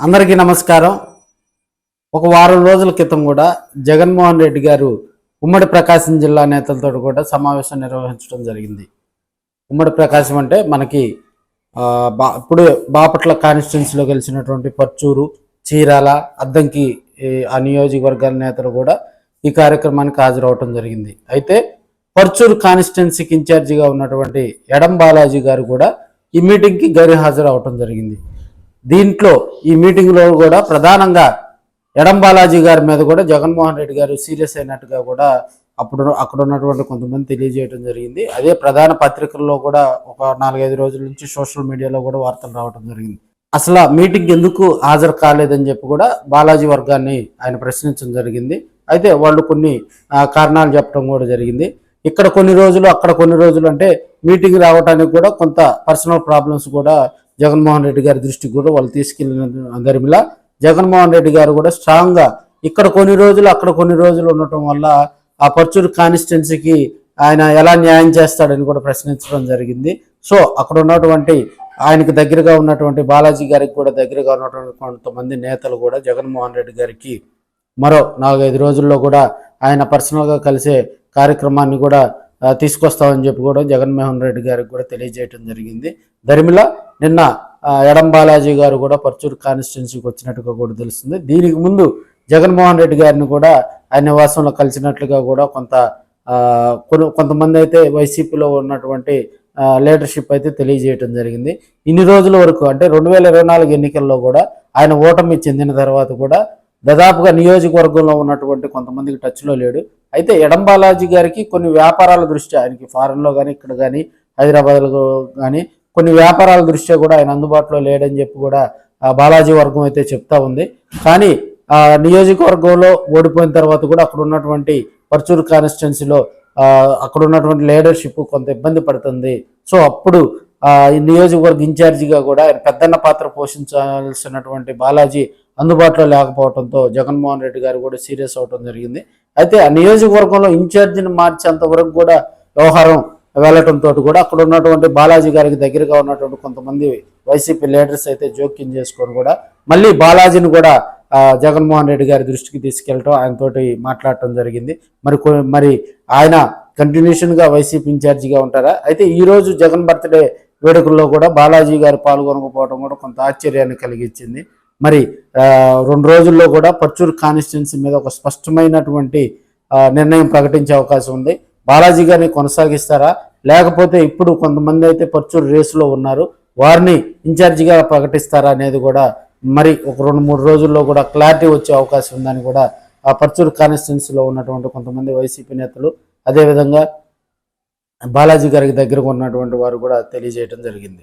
అందరికీ నమస్కారం. ఒక వారం రోజుల క్రితం కూడా జగన్మోహన్ రెడ్డి గారు ఉమ్మడి ప్రకాశం జిల్లా నేతలతో కూడా సమావేశం నిర్వహించడం జరిగింది. ఉమ్మడి ప్రకాశం అంటే మనకి బా ఇప్పుడు బాపట్ల కాన్స్టిట్యున్సీలో గెలిచినటువంటి పర్చూరు చీరాల అద్దంకి ఈ ఆ నియోజకవర్గాల నేతలు కూడా ఈ కార్యక్రమానికి హాజరవటం జరిగింది. అయితే పర్చూరు కాన్స్టిట్యున్సీకి ఇన్ఛార్జిగా ఉన్నటువంటి ఎడం బాలాజీ గారు కూడా ఈ మీటింగ్కి గైర్హాజరు అవటం జరిగింది. దీంట్లో ఈ మీటింగ్లో కూడా ప్రధానంగా ఎడం బాలాజీ గారి మీద కూడా జగన్మోహన్ రెడ్డి గారు సీరియస్ అయినట్టుగా కూడా అప్పుడు అక్కడ ఉన్నటువంటి కొంతమంది తెలియజేయడం జరిగింది. అదే ప్రధాన పత్రికల్లో కూడా ఒక నాలుగైదు రోజుల నుంచి సోషల్ మీడియాలో కూడా వార్తలు రావడం జరిగింది. అసలు ఆ మీటింగ్ ఎందుకు హాజరు కాలేదని చెప్పి కూడా బాలాజీ వర్గాన్ని ఆయన ప్రశ్నించడం జరిగింది. అయితే వాళ్ళు కొన్ని కారణాలు చెప్పడం కూడా జరిగింది. ఇక్కడ కొన్ని రోజులు అక్కడ కొన్ని రోజులు అంటే మీటింగ్ రావడానికి కూడా కొంత పర్సనల్ ప్రాబ్లమ్స్ కూడా జగన్మోహన్ రెడ్డి గారి దృష్టికి కూడా వాళ్ళు తీసుకెళ్ళిన అందరిలా జగన్మోహన్ రెడ్డి గారు కూడా స్ట్రాంగ్గా ఇక్కడ కొన్ని రోజులు అక్కడ కొన్ని రోజులు ఉండటం వల్ల ఆ పర్చూరు కాన్స్టిట్యున్సీకి ఆయన ఎలా న్యాయం చేస్తాడని కూడా ప్రశ్నించడం జరిగింది. సో అక్కడ ఉన్నటువంటి ఆయనకు దగ్గరగా ఉన్నటువంటి బాలాజీ గారికి కూడా దగ్గరగా ఉన్నటువంటి కొంతమంది నేతలు కూడా జగన్మోహన్ రెడ్డి గారికి మరో నాలుగైదు రోజుల్లో కూడా ఆయన పర్సనల్గా కలిసే కార్యక్రమాన్ని కూడా తీసుకొస్తామని చెప్పి కూడా జగన్మోహన్ రెడ్డి గారికి కూడా తెలియజేయడం జరిగింది. దరిమిలా నిన్న ఎడం బాలాజీ గారు కూడా పర్చూరు కాన్స్టిట్యున్సీకి వచ్చినట్టుగా కూడా తెలుస్తుంది. దీనికి ముందు జగన్మోహన్ రెడ్డి గారిని కూడా ఆయన నివాసంలో కలిసినట్లుగా కూడా కొంత కొంతమంది అయితే వైసీపీలో ఉన్నటువంటి లీడర్షిప్ అయితే తెలియజేయటం జరిగింది. ఇన్ని రోజుల వరకు అంటే రెండు వేల ఇరవై నాలుగు ఎన్నికల్లో కూడా ఆయన ఓటమి చెందిన తర్వాత కూడా దాదాపుగా నియోజకవర్గంలో ఉన్నటువంటి కొంతమందికి టచ్లో లేడు. అయితే ఎడం బాలాజీ గారికి కొన్ని వ్యాపారాల దృష్ట్యా ఆయనకి ఫారెన్లో కానీ ఇక్కడ కానీ హైదరాబాద్లో కానీ కొన్ని వ్యాపారాల దృష్ట్యా కూడా ఆయన అందుబాటులో లేడని చెప్పి కూడా బాలాజీ వర్గం అయితే చెప్తా ఉంది. కానీ ఆ నియోజకవర్గంలో ఓడిపోయిన తర్వాత కూడా అక్కడ ఉన్నటువంటి పర్చూరు కాన్స్టిట్యున్సీలో అక్కడ ఉన్నటువంటి లీడర్షిప్ కొంత ఇబ్బంది పడుతుంది. సో అప్పుడు ఆ, ఈ నియోజకవర్గ ఇన్ఛార్జిగా కూడా ఆయన పెద్దన్న పాత్ర పోషించాల్సినటువంటి బాలాజీ అందుబాటులో లేకపోవడంతో జగన్మోహన్ రెడ్డి గారు కూడా సీరియస్ అవడం జరిగింది. అయితే ఆ నియోజకవర్గంలో ఇన్ఛార్జిని మార్చేంత వరకు కూడా వ్యవహారం వెళ్ళటంతో కూడా అక్కడ ఉన్నటువంటి బాలాజీ గారికి దగ్గరగా ఉన్నటువంటి కొంతమంది వైసీపీ లీడర్స్ అయితే జోక్యం చేసుకొని కూడా మళ్ళీ బాలాజీని కూడా జగన్మోహన్ రెడ్డి గారి దృష్టికి తీసుకెళ్ళటం ఆయనతోటి మాట్లాడటం జరిగింది. మరి కొ- మరి ఆయన కంటిన్యూషన్గా వైసీపీ ఇన్ఛార్జిగా ఉంటారా? అయితే ఈరోజు జగన్ బర్త్డే వేడుకల్లో కూడా బాలాజీ గారు పాల్గొనకపోవడం కూడా కొంత ఆశ్చర్యాన్ని కలిగించింది. మరి రెండు రోజుల్లో కూడా పర్చూరు కాన్స్టిట్యున్సీ మీద ఒక స్పష్టమైనటువంటి నిర్ణయం ప్రకటించే అవకాశం ఉంది. బాలాజీ గారిని కొనసాగిస్తారా? లేకపోతే ఇప్పుడు కొంతమంది అయితే పర్చూరు రేసులో ఉన్నారు. వారిని ఇన్ఛార్జిగా ప్రకటిస్తారా అనేది కూడా మరి ఒక రెండు మూడు రోజుల్లో కూడా క్లారిటీ వచ్చే అవకాశం ఉందని కూడా ఆ పర్చూరు కాన్స్టిట్యున్సీలో ఉన్నటువంటి కొంతమంది వైసీపీ నేతలు అదేవిధంగా బాలాజీ గారికి దగ్గరకు ఉన్నటువంటి వారు కూడా తెలియజేయడం జరిగింది.